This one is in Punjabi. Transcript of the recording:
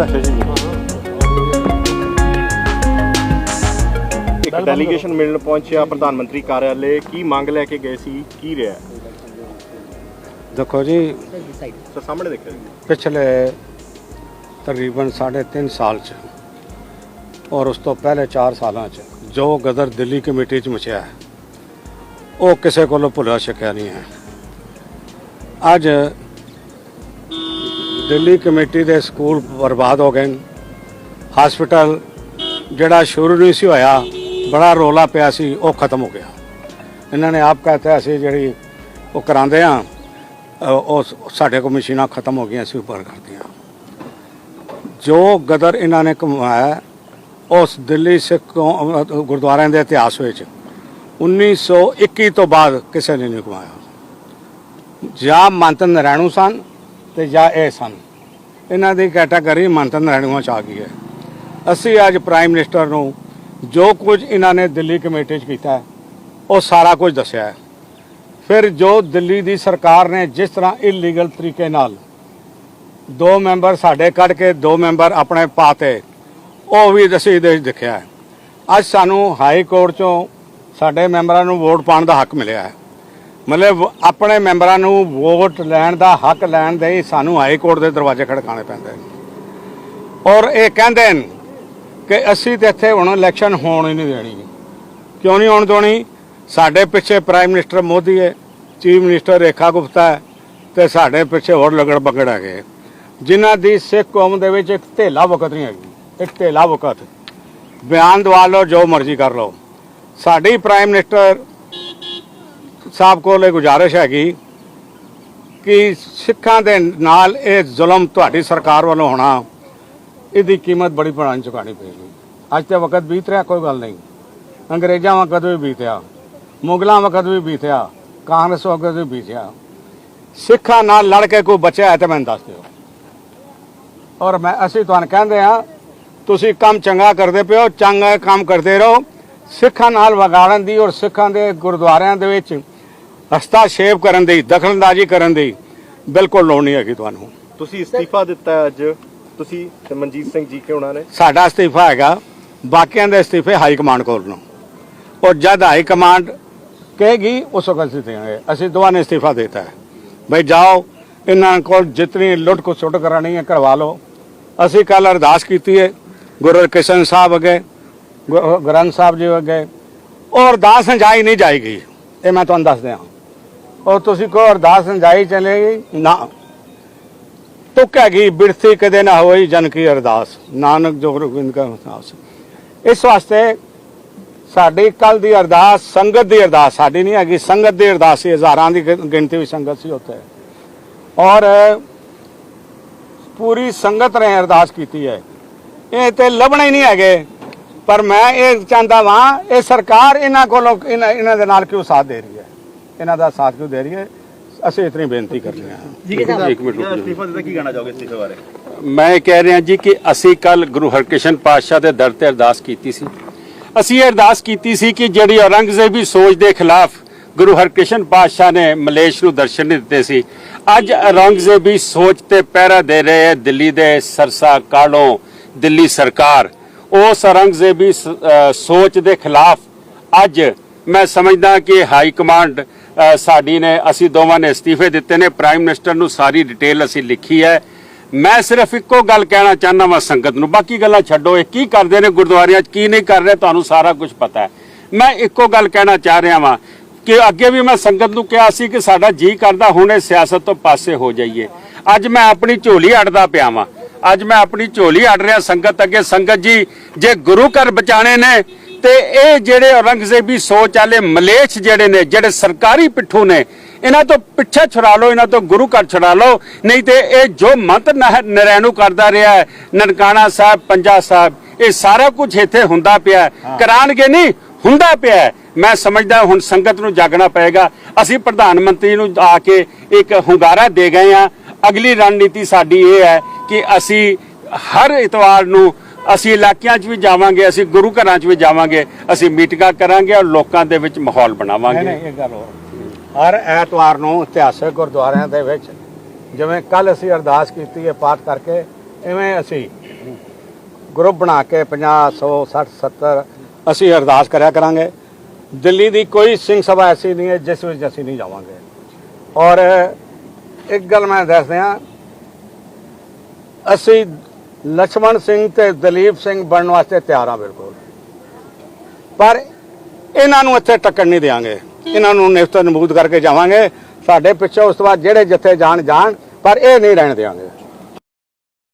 ਗੱਲ ਹੈ ਜੀ ਇੱਕ ਡੈਲੀਗੇਸ਼ਨ ਮਿਲਣ ਪਹੁੰਚਿਆ ਪ੍ਰਧਾਨ ਮੰਤਰੀ ਕਾਰਿਆਲੇ। ਕੀ ਮੰਗ ਲੈ ਕੇ ਗਏ ਸੀ? ਕੀ ਰਿਹਾ? ਦੇਖੋ ਜੀ ਸਰ ਸਾਹਮਣੇ ਦੇਖਿਆ ਜੀ। ਪਿਛਲੇ ਤਕਰੀਬਨ 3.5 ਸਾਲ ਚ ਔਰ ਉਸ ਤੋਂ ਪਹਿਲੇ 4 ਸਾਲਾਂ ਚ ਜੋ ਗਦਰ ਦਿੱਲੀ ਕਮੇਟੀ ਚ ਮਚਿਆ ਹੈ ਉਹ ਕਿਸੇ ਕੋਲੋਂ ਭੁੱਲਿਆ ਸ਼ਕਿਆ ਨਹੀਂ ਹੈ। ਅੱਜ ਦਿੱਲੀ ਕਮੇਟੀ ਦੇ ਸਕੂਲ ਬਰਬਾਦ ਹੋ ਗਏ ਨੇ। ਹਸਪੀਟਲ ਜਿਹੜਾ ਸ਼ੁਰੂ ਨਹੀਂ ਸੀ ਹੋਇਆ, ਬੜਾ ਰੋਲਾ ਪਿਆ ਸੀ, ਉਹ ਖਤਮ ਹੋ ਗਿਆ। ਇਹਨਾਂ ਨੇ ਆਪ ਕਹਤਾ ਅਸੀਂ ਜਿਹੜੀ ਉਹ ਕਰਾਉਂਦੇ ਆ ਉਹ ਸਾਡੇ ਕੋਲ ਮਸ਼ੀਨਾਂ ਖਤਮ ਹੋ ਗਈਆਂ ਸੀ ਉੱਪਰ ਕਰਦੀਆਂ ਜੋ ਗਦਰ ਇਹਨਾਂ ਨੇ ਕਮਾਇਆ, ਉਸ ਦਿੱਲੀ ਸਿੱਖ ਗੁਰਦੁਆਰਿਆਂ ਦੇ ਇਤਿਹਾਸ ਵਿੱਚ 1921 ਤੋਂ ਬਾਅਦ ਕਿਸੇ ਨੇ ਨਹੀਂ ਕਮਾਇਆ। ਜਾਂ ਮੰਤ ਨਰੈਣੂ ਸਨ ਤੇ ਜਾਂ ਇਹ ਸਨ। ਇਹਨਾਂ ਦੀ ਕੈਟਾਗਰੀ ਮੰਤ ਨਰੈਣੂਆਂ ਚ ਆ ਗਈ ਹੈ। ਅਸੀਂ ਅੱਜ ਪ੍ਰਾਈਮ ਮਿਨਿਸਟਰ ਨੂੰ ਜੋ ਕੁਝ ਇਹਨਾਂ ਨੇ ਦਿੱਲੀ ਕਮੇਟੀ 'ਚ ਕੀਤਾ ਉਹ ਸਾਰਾ ਕੁਝ ਦੱਸਿਆ ਹੈ। ਫਿਰ ਜੋ ਦਿੱਲੀ ਦੀ ਸਰਕਾਰ ਨੇ ਜਿਸ ਤਰ੍ਹਾਂ ਇਲੀਗਲ ਤਰੀਕੇ ਨਾਲ ਦੋ ਮੈਂਬਰ ਸਾਡੇ ਕੱਢ ਕੇ ਦੋ ਮੈਂਬਰ ਆਪਣੇ ਪਾਤੇ ਉਹ ਵੀ ਅਸੀਂ ਦੇ ਦਿਖਿਆ ਹੈ। ਅੱਜ ਸਾਨੂੰ ਹਾਈ ਕੋਰਟ ਚੋਂ ਸਾਡੇ ਮੈਂਬਰਾਂ ਨੂੰ ਵੋਟ ਪਾਉਣ ਦਾ ਹੱਕ ਮਿਲਿਆ ਹੈ। ਮਤਲਬ ਆਪਣੇ ਮੈਂਬਰਾਂ ਨੂੰ ਵੋਟ ਲੈਣ ਦਾ ਹੱਕ ਲੈਣ ਦੇ ਸਾਨੂੰ ਹਾਈ ਕੋਰਟ ਦੇ ਦਰਵਾਜ਼ੇ ਖੜਕਾਣੇ ਪੈਂਦੇ ਨੇ। ਔਰ ਇਹ ਕਹਿੰਦੇ ਨੇ ਕਿ ਅਸੀਂ ਤੇ ਇੱਥੇ ਹੁਣ ਇਲੈਕਸ਼ਨ ਹੋਣ ਹੀ ਨਹੀਂ ਦੇਣੀ। ਕਿਉਂ ਨਹੀਂ ਹੋਣ ਦੇਣੀ? ਸਾਡੇ ਪਿੱਛੇ ਪ੍ਰਾਈਮ ਮਿਨਿਸਟਰ ਮੋਦੀ ਹੈ, ਚੀਫ ਮਿਨਿਸਟਰ ਰੇਖਾ ਗੁਪਤਾ ਹੈ ਤੇ ਸਾਡੇ ਪਿੱਛੇ ਹੋਰ ਲਗੜ ਬਗੜ ਹੈਗੇ ਜਿਨ੍ਹਾਂ ਦੀ ਸਿੱਖ ਕੌਮ ਦੇ ਵਿੱਚ ਇੱਕ ਢੇਲਾ ਵਕਤ ਨਹੀਂ ਹੈਗੀ, ਇੱਕ ਢੇਲਾ ਵਕਤ। ਬਿਆਨ ਦਵਾ ਲਓ, ਜੋ ਮਰਜ਼ੀ ਕਰ ਲਓ। ਸਾਡੀ ਪ੍ਰਾਈਮ ਮਿਨਿਸਟਰ ਸਾਹਿਬ ਕੋਲ ਇਹ ਗੁਜ਼ਾਰਿਸ਼ ਹੈਗੀ ਕਿ ਸਿੱਖਾਂ ਦੇ ਨਾਲ ਇਹ ਜ਼ੁਲਮ ਤੁਹਾਡੀ ਸਰਕਾਰ ਵੱਲੋਂ ਹੋਣਾ, ਇਹਦੀ ਕੀਮਤ ਬੜੀ ਭਾਣੀ ਚੁਕਾਣੀ ਪਏਗੀ ਅੱਜ ਤੇ ਵਕਤ ਬੀਤ ਰਿਹਾ, ਕੋਈ ਗੱਲ ਨਹੀਂ। ਅੰਗਰੇਜ਼ਾਂ ਵਕਤ ਵੀ ਬੀਤਿਆ, ਮੁਗਲਾਂ ਵਕਤ ਵੀ ਬੀਤਿਆ, ਕਾਂਗਰਸ ਵਕਤ ਵੀ ਬੀਤਿਆ। ਸਿੱਖਾਂ ਨਾਲ ਲੜ ਕੇ ਕੋਈ ਬਚਿਆ ਹੈ ਤਾਂ ਮੈਨੂੰ ਦੱਸ ਦਿਓ। ਔਰ ਮੈਂ ਅਸੀਂ ਤੁਹਾਨੂੰ ਕਹਿੰਦੇ ਆ ਤੁਸੀਂ ਕੰਮ ਚੰਗਾ ਕਰਦੇ ਪਿਓ, ਚੰਗਾ ਕੰਮ ਕਰਦੇ ਰਹੋ। ਸਿੱਖਾਂ ਨਾਲ ਵਗਾੜਨ ਦੀ ਔਰ ਸਿੱਖਾਂ ਦੇ ਗੁਰਦੁਆਰਿਆਂ ਦੇ ਵਿੱਚ ਹਸਤਾਸ਼ੇਪ ਕਰਨ ਦੀ ਦਖਲਅੰਦਾਜ਼ੀ ਕਰਨ ਦੀ ਬਿਲਕੁਲ ਲੋੜ ਨਹੀਂ ਹੈਗੀ ਤੁਹਾਨੂੰ। ਤੁਸੀਂ ਅਸਤੀਫਾ ਦਿੱਤਾ ਹੈ ਅੱਜ। ਤੁਸੀਂ ਤੇ ਮਨਜੀਤ ਸਿੰਘ ਜੀ ਕੇ ਉਹਨਾਂ ਨੇ? ਸਾਡਾ ਅਸਤੀਫਾ ਹੈਗਾ ਬਾਕੀਆਂ ਦੇ ਅਸਤੀਫੇ ਹਾਈ ਕਮਾਂਡ ਕੋਲ ਨੂੰ। ਔਰ ਜਦ ਹਾਈ ਕਮਾਂਡ ਕਹੇਗੀ ਉਸ ਵਕਤ ਅਸੀਂ ਦੇਵਾਂਗੇ ਅਸੀਂ ਦੋਵਾਂ ਨੇ ਅਸਤੀਫਾ ਦਿੱਤਾ ਹੈ। ਭਈ ਜਾਓ ਇਹਨਾਂ ਕੋਲ ਜਿਤਨੀ ਲੁੱਟ ਕੋ ਸੁੱਟ ਕਰਾਣੀ ਹੈ ਕਰਵਾ ਲਓ। ਅਸੀਂ ਕੱਲ ਅਰਦਾਸ ਕੀਤੀ ਹੈ ਗੁਰੂ ਹਰਕ੍ਰਿਸ਼ਨ ਸਾਹਿਬ ਅਗੇ ਗੁਰੂ ਗ੍ਰੰਥ ਸਾਹਿਬ ਜੀ ਅਗੇ। ਉਹ ਅਰਦਾਸ ਸੰਜਾਈ ਨਹੀਂ ਜਾਏਗੀ। ਇਹ ਮੈਂ ਤੁਹਾਨੂੰ ਦੱਸ ਦਿਆਂ। ਉਹ ਤੁਸੀਂ ਕੋ ਅਰਦਾਸ ਸੰਜਾਈ ਚਲੇਗੀ ਨਾ। ਤੁਕ ਹੈਗੀ ਬਿਰਥੀ ਕਦੇ ਨਾ ਹੋਈ ਜਨ ਕੀ ਅਰਦਾਸ। ਨਾਨਕ ਜੋ ਗੋਬਿੰਦ ਕਾ ਅਰਦਾਸ। ਇਸ ਵਾਸਤੇ ਸਾਡੀ ਕੱਲ ਦੀ ਅਰਦਾਸ, ਸੰਗਤ ਦੀ ਅਰਦਾਸ ਸਾਡੀ ਨਹੀਂ ਹੈਗੀ, ਸੰਗਤ ਦੀ ਅਰਦਾਸ ਸੀ। ਹਜ਼ਾਰਾਂ ਦੀ ਗਿਣਤੀ ਵਿੱਚ ਸੰਗਤ ਸੀ ਉੱਥੇ। ਔਰ ਪੂਰੀ ਸੰਗਤ ਨੇ ਅਰਦਾਸ ਕੀਤੀ ਹੈ। ਇਹ ਤੇ ਲੱਭਣੇ ਹੀ ਨਹੀਂ ਹੈਗੇ। ਪਰ ਮੈਂ ਇਹ ਚਾਹੁੰਦਾ ਵਾਂ, ਇਹ ਸਰਕਾਰ ਇਹਨਾਂ ਕੋਲੋਂ ਇਹਨਾਂ ਦੇ ਨਾਲ ਕਿਉਂ ਸਾਥ ਦੇ ਰਹੀ ਹੈ? ਇਹਨਾਂ ਦਾ ਸਾਥ ਕਿਉਂ ਦੇ ਰਹੀ ਹੈ? ਅਸੀਂ ਇਤਨੀ ਬੇਨਤੀ ਕਰਨੀ ਹੈ। ਇੱਕ ਮਿੰਟ ਰੁਕ ਅਸਤੀਫਾ ਦਿੱਤਾ ਕੀ ਕਹਿਣਾ ਚਾਹੋਗੇ ਅਸਤੀਫੇ ਬਾਰੇ? ਮੈਂ ਇਹ ਕਹਿ ਰਿਹਾ ਜੀ ਕਿ ਅਸੀਂ ਕੱਲ ਗੁਰੂ ਹਰਕ੍ਰਿਸ਼ਨ ਪਾਤਸ਼ਾਹ ਦੇ ਦਰ ਤੇ ਅਰਦਾਸ ਕੀਤੀ ਸੀ। ਅਸੀਂ ਇਹ ਅਰਦਾਸ ਕੀਤੀ ਸੀ ਕਿ ਜਿਹੜੀ ਔਰੰਗਜ਼ੇਬੀ ਸੋਚ ਦੇ ਖਿਲਾਫ ਗੁਰੂ ਹਰਕ੍ਰਿਸ਼ਨ ਪਾਤਸ਼ਾਹ ਨੇ ਮਲੇਸ਼ ਨੂੰ ਦਰਸ਼ਨ ਨਹੀਂ ਦਿੱਤੇ ਸੀ ਅੱਜ ਔਰੰਗਜ਼ੇਬੀ ਸੋਚ ਤੇ ਪਹਿਰਾ ਦੇ ਰਹੇ ਹੈ ਦਿੱਲੀ ਦੇ ਸਰਸਾ ਕਾਲੋਂ ਦਿੱਲੀ ਸਰਕਾਰ। ਉਸ ਔਰੰਗਜ਼ੇਬੀ ਸੋਚ ਦੇ ਖਿਲਾਫ ਅੱਜ ਮੈਂ ਸਮਝਦਾ ਕਿ ਹਾਈ ਕਮਾਂਡ ਸਾਡੀ ਨੇ, ਅਸੀਂ ਦੋਵਾਂ ਨੇ ਅਸਤੀਫੇ ਦਿੱਤੇ ਨੇ। ਪ੍ਰਾਈਮ ਮਿਨਿਸਟਰ ਨੂੰ ਸਾਰੀ ਡਿਟੇਲ ਅਸੀਂ ਲਿਖੀ ਹੈ। ਮੈਂ ਸਿਰਫ ਇੱਕੋ ਗੱਲ ਕਹਿਣਾ ਚਾਹੁੰਦਾ ਵਾਂ ਸੰਗਤ ਨੂੰ। ਬਾਕੀ ਗੱਲਾਂ ਛੱਡੋ। ਇਹ ਕੀ ਕਰਦੇ ਨੇ ਗੁਰਦੁਆਰਿਆਂ 'ਚ, ਕੀ ਨਹੀਂ ਕਰ ਰਹੇ, ਤੁਹਾਨੂੰ ਸਾਰਾ ਕੁਝ ਪਤਾ ਹੈ। ਮੈਂ ਇੱਕੋ ਗੱਲ ਕਹਿਣਾ ਚਾਹ ਰਿਹਾ ਵਾਂ ਕਿ ਅੱਗੇ ਵੀ ਮੈਂ ਸੰਗਤ ਨੂੰ ਕਿਹਾ ਸੀ ਕਿ ਸਾਡਾ ਜੀ ਕਰਦਾ, ਹੁਣ ਇਹ ਸਿਆਸਤ ਤੋਂ ਪਾਸੇ ਹੋ ਜਾਈਏ। ਅੱਜ ਮੈਂ ਆਪਣੀ ਝੋਲੀ ਅੜਦਾ ਪਿਆ ਵਾਂ। ਅੱਜ ਮੈਂ ਆਪਣੀ ਝੋਲੀ ਅੜ ਰਿਹਾ ਸੰਗਤ ਅੱਗੇ। ਸੰਗਤ ਜੀ, ਜੇ ਗੁਰੂ ਘਰ ਬਚਾਣੇ ਨੇ ਤੇ ਇਹ ਜਿਹੜੇ ਔਰੰਗਜ਼ੇਬੀ ਸੋਚ ਵਾਲੇ ਮਲੇਛ ਜਿਹੜੇ ਨੇ ਜਿਹੜੇ ਸਰਕਾਰੀ ਪਿੱਠੂ ਨੇ ਇਹਨਾਂ ਤੋਂ ਪਿੱਛੇ ਛੁਡਾ ਲਓ ਇਹਨਾਂ ਤੋਂ ਗੁਰੂ ਘਰ ਛੁਡਾ ਲਓ ਨਹੀਂ ਤੇ ਇਹ ਜੋ ਮੰਤ ਨਰੈਣੂ ਕਰਦਾ ਰਿਹਾ ਹੈ ਨਨਕਾਣਾ ਸਾਹਿਬ ਪੰਜਾ ਸਾਹਿਬ ਇਹ ਸਾਰਾ ਕੁਝ ਇੱਥੇ ਹੁੰਦਾ ਪਿਆ। ਕਰਾਣਗੇ ਨਹੀਂ ਹੁੰਦਾ ਪਿਆ। ਮੈਂ ਸਮਝਦਾ ਹੁਣ ਸੰਗਤ ਨੂੰ ਜਾਗਣਾ ਪਏਗਾ ਅਸੀਂ ਪ੍ਰਧਾਨ ਮੰਤਰੀ ਨੂੰ ਆ ਕੇ ਇੱਕ ਹੁੰਗਾਰਾ ਦੇ ਗਏ ਆ ਅਗਲੀ ਰਣਨੀਤੀ ਸਾਡੀ ਇਹ ਹੈ ਕਿ ਅਸੀਂ ਹਰ ਇਤਵਾਰ ਨੂੰ ਅਸੀਂ ਇਲਾਕਿਆਂ 'ਚ ਵੀ ਜਾਵਾਂਗੇ, ਅਸੀਂ ਗੁਰੂ ਘਰਾਂ 'ਚ ਵੀ ਜਾਵਾਂਗੇ, ਅਸੀਂ ਮੀਟਿੰਗਾਂ ਕਰਾਂਗੇ ਔਰ ਲੋਕਾਂ ਦੇ ਵਿੱਚ ਮਾਹੌਲ ਬਣਾਵਾਂਗੇ। ਨਹੀਂ ਇਹ ਗੱਲ ਹੋਰ। ਹਰ ਐਤਵਾਰ ਨੂੰ ਇਤਿਹਾਸਕ ਗੁਰਦੁਆਰਿਆਂ ਦੇ ਵਿੱਚ ਜਿਵੇਂ ਕੱਲ ਅਸੀਂ ਅਰਦਾਸ ਕੀਤੀ ਹੈ ਪਾਠ ਕਰਕੇ ਐਵੇਂ ਅਸੀਂ ਗਰੁੱਪ ਬਣਾ ਕੇ 50 100 60 70 ਅਸੀਂ ਅਰਦਾਸ ਕਰਿਆ ਕਰਾਂਗੇ। ਦਿੱਲੀ ਦੀ ਕੋਈ ਸਿੰਘ ਸਭਾ ਐਸੀ ਨਹੀਂ ਹੈ ਜਿਸ ਵਿੱਚ ਅਸੀਂ ਨਹੀਂ ਜਾਵਾਂਗੇ। ਔਰ ਇੱਕ ਗੱਲ ਮੈਂ ਦੱਸਦਿਆਂ, ਅਸੀਂ ਲਛਮਣ ਸਿੰਘ ਤੇ ਦਲੀਪ ਸਿੰਘ ਬਣਨ ਵਾਸਤੇ ਤਿਆਰ ਆ ਬਿਲਕੁਲ। ਪਰ ਇਹਨਾਂ ਨੂੰ ਇੱਥੇ ਟੱਕਰ ਨਹੀਂ ਦੇਵਾਂਗੇ ਇਹਨਾਂ ਨੂੰ ਨਿਫਤ ਨਮੂਦ ਕਰਕੇ ਜਾਵਾਂਗੇ। ਸਾਡੇ ਪਿੱਛੇ ਉਸ ਤੋਂ ਬਾਅਦ ਜਿਹੜੇ ਜੱਥੇ ਜਾਣ ਜਾਣ, ਪਰ ਇਹ ਨਹੀਂ ਰਹਿਣ ਦੇਵਾਂਗੇ